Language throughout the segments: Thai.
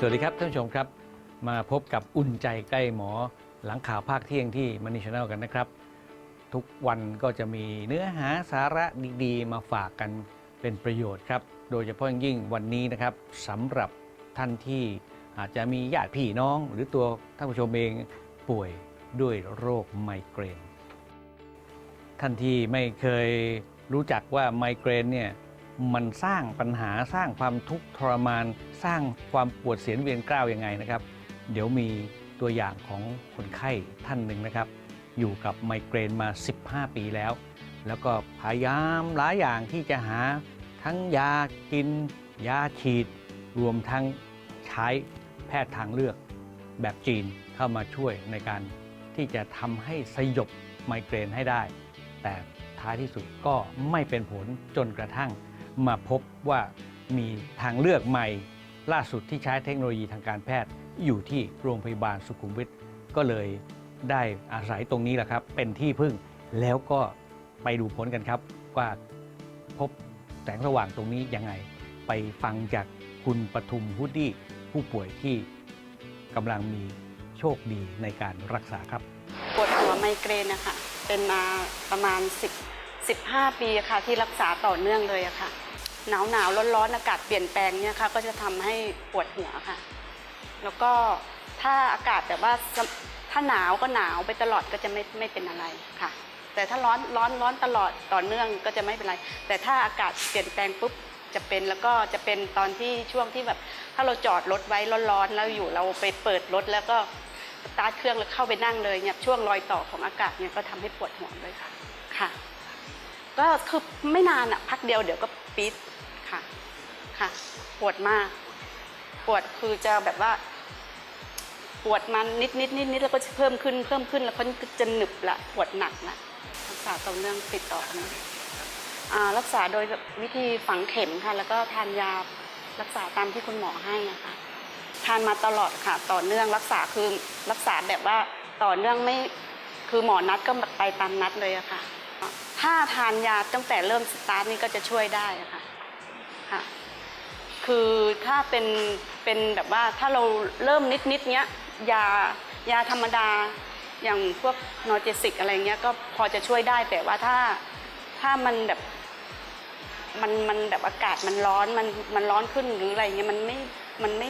สวัสดีครับท่านผู้ชมครับ มาพบกับอุ่นใจใกล้หมอหลังข่าวภาคเที่ยงที่มันิชแนลกันนะครับ ทุกวันก็จะมีเนื้อหาสาระดีๆ มาฝากกันเป็นประโยชน์ครับ โดยเฉพาะยิ่งวันนี้นะครับสำหรับท่านที่อาจจะมีญาติพี่น้อง หรือตัวท่านผู้ชมเองป่วยด้วยโรคไมเกรน ท่านที่ไม่เคยรู้จักว่าไมเกรนเนี่ย มันสร้างปัญหาสร้างความทุกข์ทรมาน สร้างความปวดเสียนเวียนกล้าวยังไงนะครับ เดี๋ยวมีตัวอย่างของคนไข้ท่านหนึ่งนะครับ อยู่กับไมเกรนมา 15 ปีแล้ว แล้วก็พยายามหลายอย่างที่จะหาทั้งยากิน ยาฉีด รวมทั้งใช้แพทย์ทางเลือกแบบจีนเข้ามาช่วยในการที่จะทำให้สยบไมเกรนให้ได้ แต่ท้ายที่สุดก็ไม่เป็นผลจนกระทั่ง มาพบว่ามีทางเลือกใหม่ ล่าสุดที่ใช้เทคโนโลยีทางการแพทย์อยู่ที่โรงพยาบาลสุขุมวิทก็เลยได้อาศัยตรงนี้แหละครับ เป็นที่พึ่งแล้วก็ไปดูผลกันครับ ว่าพบแสงสว่างตรงนี้ยังไง ไปฟังจากคุณปทุมพุดดี้ผู้ป่วยที่กำลังมีโชคดีในการรักษาครับ ปวดหัวไมเกรนนะคะเป็นมาประมาณ 10 15 ปีค่ะที่รักษาต่อเนื่องเลยอะค่ะ หนาวหนาวร้อนร้อนอากาศเปลี่ยนแปลงเนี่ยค่ะก็จะทำให้ปวดหัวค่ะ แล้วก็ถ้าอากาศแบบว่าถ้าหนาวก็หนาวไปตลอดก็จะไม่ไม่เป็นอะไรค่ะ แต่ถ้าร้อนร้อนร้อนตลอดต่อเนื่องก็จะไม่เป็นไร แต่ถ้าอากาศเปลี่ยนแปลงปุ๊บจะเป็นแล้วก็จะเป็นตอนที่ช่วงที่แบบ ถ้าเราจอดรถไว้ร้อนๆแล้วอยู่เราไปเปิดรถแล้วก็สตาร์ทเครื่องแล้วเข้าไปนั่งเลยเนี่ยช่วงรอยต่อของอากาศเนี่ยก็ทำให้ปวดหัวเลยค่ะค่ะ ก็คือไม่นานอะพักเดียวเดี๋ยวก็ปี๊ด ค่ะ ค่ะ ปวดมาก ปวดคือจะแบบว่า ปวดมันนิดนิดนิดนิดแล้วก็จะเพิ่มขึ้นเพิ่มขึ้นแล้วก็จะหนึบละปวดหนักละรักษาต่อเนื่องติดต่อกันอ่ารักษาโดยวิธีฝังเข็มค่ะ แล้วก็ทานยารักษาตามที่คุณหมอให้นะคะทานมาตลอดค่ะ ต่อเนื่องรักษาคือรักษาแบบว่าต่อเนื่องไม่คือหมอนัดก็ไปตามนัดเลยอะค่ะ ถ้าทานยาตั้งแต่เริ่มสตาร์ทนี่ก็จะช่วยได้ะค่ะ ค่ะ คือถ้าเป็นเป็นแบบว่าถ้าเราเริ่มนิดนิดเนี้ยยายาธรรมดาอย่างพวกนอร์เจสิกอะไรเงี้ยก็พอจะช่วยได้แต่ว่าถ้าถ้ามันแบบมันมันแบบอากาศมันร้อนมันมันร้อนขึ้นหรืออะไรเงี้ยมันไม่มันไม่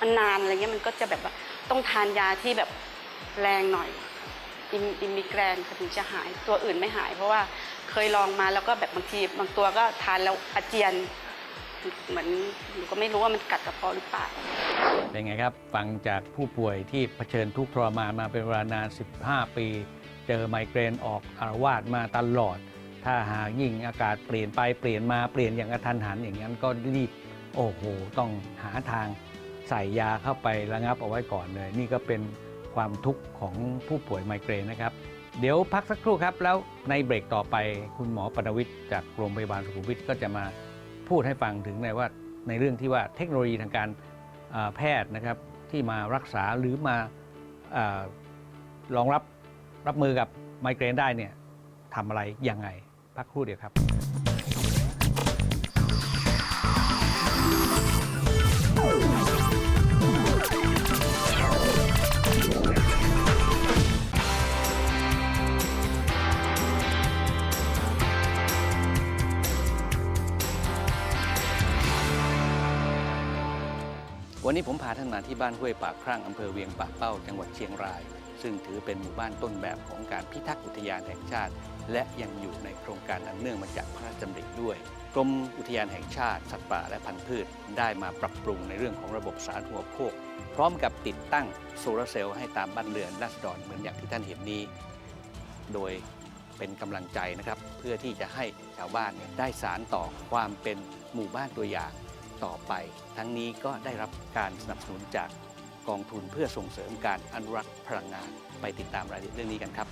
มันนานอะไรเงี้ยมันก็จะแบบว่าต้องทานยาที่แบบแรงหน่อยอิมอิมิแกรนถึงจะหายตัวอื่นไม่หาย เพราะว่าเคยลองมาแล้วก็แบบบางทีบางตัวก็ทานแล้วอาเจียน เหมือนหนูก็ไม่รู้ว่ามันกัดกระเพาะหรือเปล่า เป็นไงครับ ฟังจากผู้ป่วยที่เผชิญทุกข์ทรมานมาเป็นเวลานาน 15 ปี เจอไมเกรนออกอารวาสมาตลอด ถ้าหากยิ่งอากาศเปลี่ยนไปเปลี่ยนมาเปลี่ยนอย่างกระทันหันอย่างนั้นก็รีบโอ้โห ต้องหาทางใส่ยาเข้าไประงับเอาไว้ก่อนเลย นี่ก็เป็นความทุกข์ของผู้ป่วยไมเกรนนะครับ เดี๋ยวพักสักครู่ครับ แล้วในเบรกต่อไปคุณหมอปนวิทย์จากโรงพยาบาลสุขุมวิทก็จะมา พูดให้ฟังถึงในว่าในเรื่องที่ว่าเทคโนโลยีทางการแพทย์นะครับที่มารักษาหรือมาอารองรับรับมือกับไมเกรนได้เนี่ยทำอะไรยังไงพักครู่เดียวครับ วันนี้ผมพาท่านมาที่บ้านห้วยปากครั่งอำเภอเวียงป่าเป้าจังหวัดเชียงราย ซึ่งถือเป็นหมู่บ้านต้นแบบของการพิทักษ์อุทยานแห่งชาติ และยังอยู่ในโครงการอันเนื่องมาจากพระราชดำริด้วยกรมอุทยานแห่งชาติ สัตว์ป่าและพันธุ์พืช ได้มาปรับปรุงในเรื่องของระบบสาธารณูปโภค พร้อมกับติดตั้งโซลาร์เซลล์ให้ตามบ้านเรือนราษฎรเหมือนอย่างที่ท่านเห็นนี้ โดยเป็นกำลังใจนะครับ เพื่อที่จะให้ชาวบ้านได้สารต่อความเป็นหมู่บ้านตัวอย่าง ต่อไป ทั้งนี้ก็ได้รับการสนับสนุนจากกองทุนเพื่อส่งเสริมการอนุรักษ์พลังงาน ไปติดตามรายละเอียดเรื่องนี้กันครับ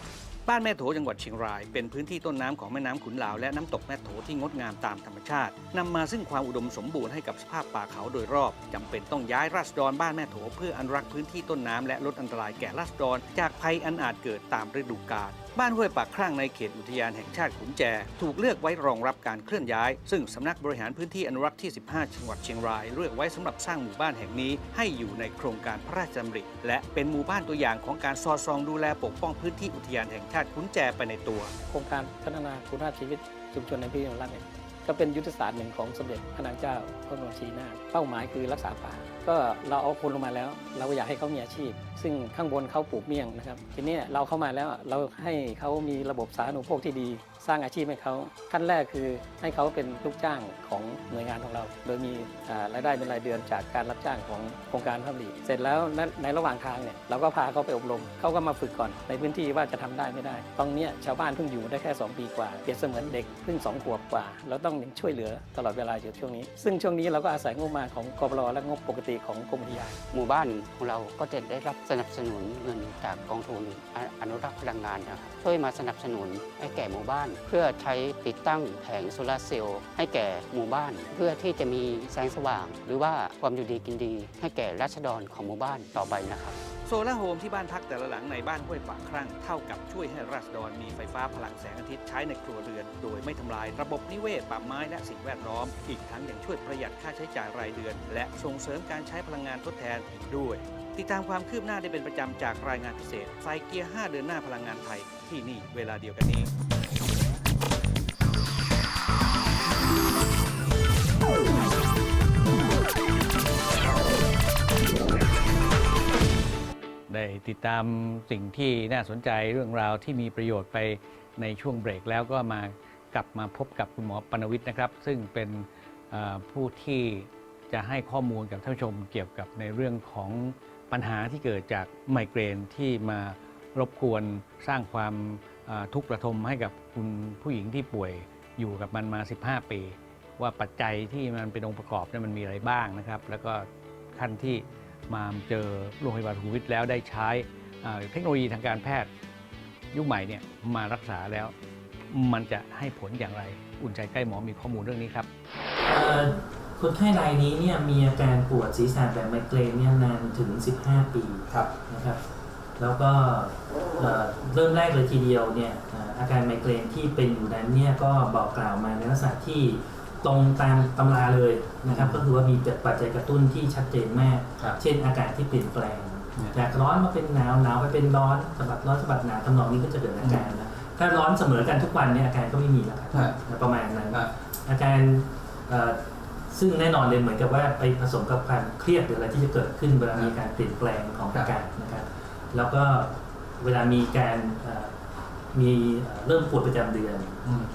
บ้านแม่โถจังหวัดเชียงราย เป็นพื้นที่ต้นน้ำของแม่น้ำขุนลาวและน้ำตกแม่โถที่งดงามตามธรรมชาตินำมาซึ่งความอุดมสมบูรณ์ให้กับสภาพป่าเขาโดยรอบจำเป็นต้องย้ายราษฎรบ้านแม่โถเพื่ออนุรักษ์พื้นที่ต้นน้ำและลดอันตรายแก่ราษฎรจากภัยอันอาจเกิดตามฤดูกาล บ้านห้วยปากครั่งในเขตอุทยานแห่งชาติขุนแจ ถูกเลือกไว้รองรับการเคลื่อนย้าย ซึ่งสำนักบริหารพื้นที่อนุรักษ์ที่ 15 จังหวัดเชียงราย เลือกไว้สำหรับสร้างหมู่บ้านแห่งนี้ ให้อยู่ในโครงการพระราชดำริ และเป็นหมู่บ้านตัวอย่างของการสอดส่องดูแลปกป้องพื้นที่อุทยานแห่งชาติขุนแจไปในตัว โครงการพัฒนาคุณภาพชีวิตชุมชนในพื้นที่อนุรักษ์เนี่ยก็เป็นยุทธศาสตร์หนึ่งของสมเด็จพระนางเจ้าพระบรมชีนาถเป้าหมายคือรักษาป่า ก็เราเอาคนลงมาแล้ว เราก็อยากให้เขามีอาชีพ ซึ่งข้างบนเขาปลูกเมี่ยงนะครับ ทีนี้เราเข้ามาแล้วเราให้เขามีระบบสาธารณูปโภคที่ดี สร้างอาชีพให้เขาขั้นแรกคือให้เขาเป็นลูกจ้างของหน่วยงานของเรา โดยมีรายได้เป็นรายเดือนจากการรับจ้างของโครงการพับลีเสร็จแล้วในระหว่างทางเนี่ยเราก็พาเขาไปอบรมเขาก็มาฝึกก่อน ในพื้นที่ว่าจะทำได้ไม่ได้ ตรงนี้ชาวบ้านเพิ่งอยู่ได้แค่ 2 ปีกว่าเปรียบเสมือนเด็กเพิ่ง2ขวบกว่า เราต้องช่วยเหลือตลอดเวลาอยู่ช่วงนี้ ซึ่งช่วงนี้เราก็อาศัยงบมาของกบลและงบปกติของกรมอุทยานหมู่บ้านของเราก็จะได้รับสนับสนุนเงินจากกองทุนอนุรักษ์พลังงานนะครับช่วยมาสนับสนุนให้แก่หมู่บ้าน เพื่อใช้ติดตั้งแผงโซลาร์เซลล์ให้แก่หมู่บ้าน เพื่อที่จะมีแสงสว่าง หรือว่าความอยู่ดีกินดี ให้แก่ราษฎรของหมู่บ้านต่อไปนะครับ โซลาร์โฮมที่บ้านพักแต่ละหลังในบ้านห้วยปากครั่งเท่ากับช่วยให้ราษฎรมีไฟฟ้าพลังแสงอาทิตย์ใช้ในครัวเรือน โดยไม่ทำลายระบบนิเวศป่าไม้และสิ่งแวดล้อม อีกทั้งยังช่วยประหยัดค่าใช้จ่ายรายเดือน และส่งเสริมการใช้พลังงานทดแทนอีกด้วย ติดตามความคืบหน้าได้เป็นประจำจากรายงานพิเศษไฟเกียร์ 5 เดือนหน้าพลังงานไทยที่นี่เวลาเดียวกันนี้ ติดตามสิ่งที่น่าสนใจเรื่องราวที่มีประโยชน์ไปในช่วงเบรกแล้วก็มากลับมาพบกับคุณหมอปนวิทย์นะครับ ซึ่งเป็นผู้ที่จะให้ข้อมูลกับท่านผู้ชมเกี่ยวกับในเรื่องของปัญหาที่เกิดจากไมเกรนที่มารบกวนสร้างความทุกข์ระทมให้กับคุณผู้หญิงที่ป่วยอยู่กับมันมา 15 ปี ว่าปัจจัยที่มันเป็นองค์ประกอบเนี่ยมันมีอะไรบ้างนะครับ แล้วก็ขั้นที่ มาเจอโรงพยาบาลสุขุมวิทแล้วได้ใช้เทคโนโลยีทางการแพทย์ยุคใหม่เนี่ยมารักษาแล้ว มันจะให้ผลอย่างไร อุ่นใจใกล้หมอมีข้อมูลเรื่องนี้ครับคนไข้รายนี้เนี่ยมีอาการปวดศีรษะแบบไมเกรนเนี่ยนานถึง 15 ปีครับนะครับ แล้วก็เเริ่มแรกเลยทีเดียวเนี่ยอาการไมเกรนที่เป็นอยู่นั้นเนี่ยก็บอกกล่าวมาในลักษณะที่ ตรงตามตำราเลยนะครับ ก็คือว่ามีปัจจัยกระตุ้นที่ชัดเจนมาก ครับ เช่นอากาศที่เปลี่ยนแปลงเนี่ยจากร้อนมาเป็นหนาวหนาวไปเป็นร้อนสะบัดร้อนสะบัดหนาวทำนองนี้ก็จะเกิดอาการนะถ้าร้อนเสมอกันทุกวันเนี่ยอาการก็ไม่มีแล้วครับ ประมาณนั้นอาการเอ่อซึ่งแน่นอนเลยเหมือนกับว่าไปผสมกับความเครียดหรืออะไรที่จะเกิดขึ้นเวลามีการเปลี่ยนแปลงของอากาศนะครับ แล้วก็เวลามีการเอ่อ มีเอ่อเริ่มปวดประจำเดือน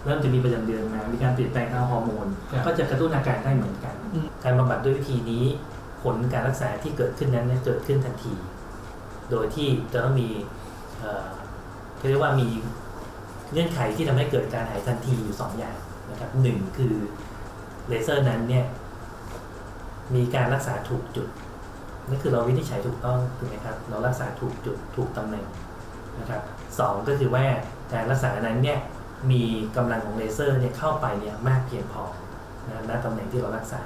เริ่มจะมีประจำเดือนมามีการเปลี่ยนแปลงทางฮอร์โมนครับก็จะกระตุ้นอาการได้เหมือนกันอืมการบำบัดด้วยวิธีนี้ผลการรักษาที่เกิดขึ้นนั้นเนี่ยเกิดขึ้นทันที โดยที่จะต้องมีเอ่อเขาเรียกว่ามีเงื่อนไขที่ทำให้เกิดการหายทันทีอยู่สองอย่างนะครับหนึ่งคือเลเซอร์นั้นเนี่ยมีการรักษาถูกจุดนั่นคือเราวินิจฉัยถูกต้องถูกไหมครับ เรารักษาถูกจุดถูกตำแหน่ง นะครับสองก็คือว่าการรักษานั้นเนี่ยมีกำลังของเลเซอร์เนี่ยเข้าไปเนี่ยมากเพียงพอนะณตำแหน่งที่เรารักษา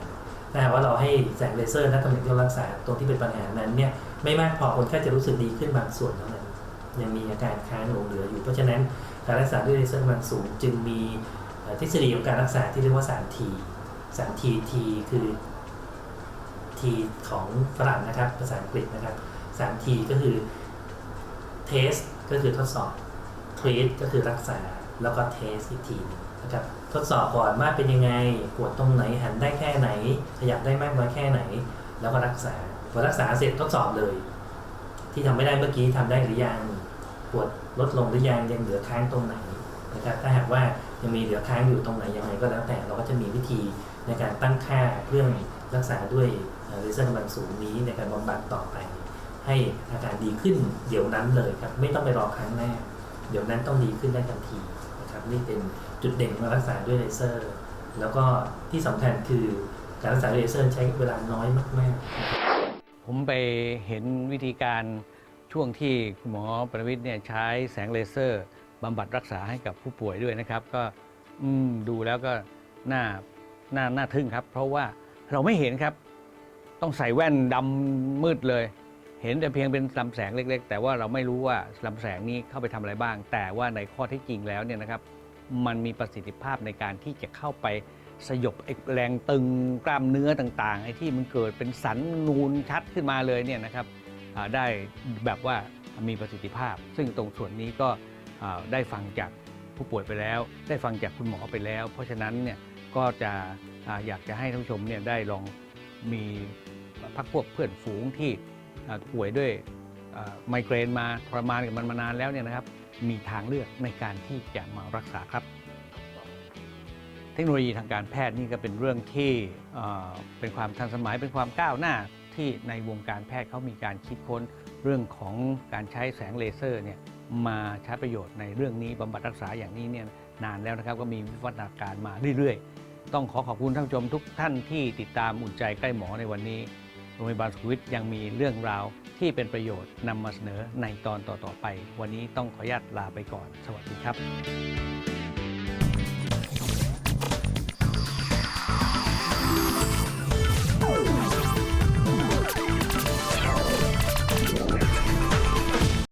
ถ้าว่าเราให้แสงเลเซอร์ณตำแหน่งที่เรารักษาตรงที่เป็นปัญหานั้นเนี่ยไม่มากพอคนแค่จะรู้สึกดีขึ้นบางส่วนเท่านั้นยังมีอาการค้างหลงเหลืออยู่ เพราะฉะนั้นการรักษาด้วยเลเซอร์กำลังสูง จึงมีทฤษฎีของการรักษาที่เรียกว่า 3T 3T T คือ T ของฝรั่งนะครับภาษาอังกฤษนะครับ 3T ก็คือ test ก็คือทดสอบ treat ก็คือรักษา แล้วก็ test อีกทีนะครับทดสอบก่อนว่าเป็นยังไงปวดตรงไหนหันได้แค่ไหน ขยับได้มากน้อยแค่ไหน แล้วก็รักษาพอรักษาเสร็จทดสอบเลย ที่ทำไม่ได้เมื่อกี้ทำได้หรือยังปวดลดลงหรือยังยังเหลือค้างตรงไหนนะครับถ้าหากว่ายังมีเหลือค้างอยู่ตรงไหนยังไงก็แล้วแต่เราก็จะมีวิธีในการตั้งค่าเรื่องรักษาด้วยเอ่อเลเซอร์กำลังสูงนี้ในการบำบัดต่อไป ให้อาการดีขึ้นเดี๋ยวนั้นเลยครับ ไม่ต้องไปรอครั้งหน้าเดี๋ยวนั้นต้องดีขึ้นได้ทันทีนะครับนี่เป็นจุดเด่นของการรักษาด้วยเลเซอร์ แล้วก็ที่สำคัญคือการรักษาเลเซอร์ใช้เวลาน้อยมากๆ ผมไปเห็นวิธีการช่วงที่คุณหมอประวิทย์เนี่ยใช้แสงเลเซอร์บำบัดรักษาให้กับผู้ป่วยด้วยนะครับ ก็ดูแล้วก็น่าน่าน่าทึ่งครับ เพราะว่าเราไม่เห็นครับ ต้องใส่แว่นดำมืดเลย เห็นแต่เพียงเป็นลำแสงเล็ก ๆ แต่ว่าเราไม่รู้ว่าลำแสงนี้เข้าไปทำอะไรบ้าง แต่ว่าในข้อที่จริงแล้วเนี่ยนะครับ มันมีประสิทธิภาพในการที่จะเข้าไปสยบแรงตึงกล้ามเนื้อต่างๆไอ้ที่มันเกิดเป็นสันนูนชัดขึ้นมาเลยเนี่ยนะครับได้แบบว่ามีประสิทธิภาพ ซึ่งตรงส่วนนี้ก็ได้ฟังจากผู้ป่วยไปแล้ว ได้ฟังจากคุณหมอไปแล้ว เพราะฉะนั้นเนี่ยก็จะอยากจะให้ท่านผู้ชมเนี่ยได้ลองมีพักพวกเพื่อนฝูงที่ ป่วยด้วยไมเกรนมาทรมานกับมันมานานแล้วเนี่ยนะครับ มีทางเลือกในการที่จะมารักษาครับ เทคโนโลยีทางการแพทย์นี่ก็เป็นเรื่องที่เป็นความทันสมัยเป็นความก้าวหน้าที่ในวงการแพทย์เขามีการคิดค้นเรื่องของการใช้แสงเลเซอร์เนี่ยมาใช้ประโยชน์ในเรื่องนี้บำบัดรักษาอย่างนี้เนี่ยนานแล้วนะครับก็มีวิวัฒนาการมาเรื่อยๆ ต้องขอขอบคุณท่านผู้ชมทุกท่านที่ติดตามอุ่นใจใกล้หมอในวันนี้ โรงพยาบาลสุขวิทยังมีเรื่องราวที่เป็นประโยชน์นำมาเสนอในตอนต่อๆไป วันนี้ต้องขออนุญาตลาไปก่อน สวัสดีครับ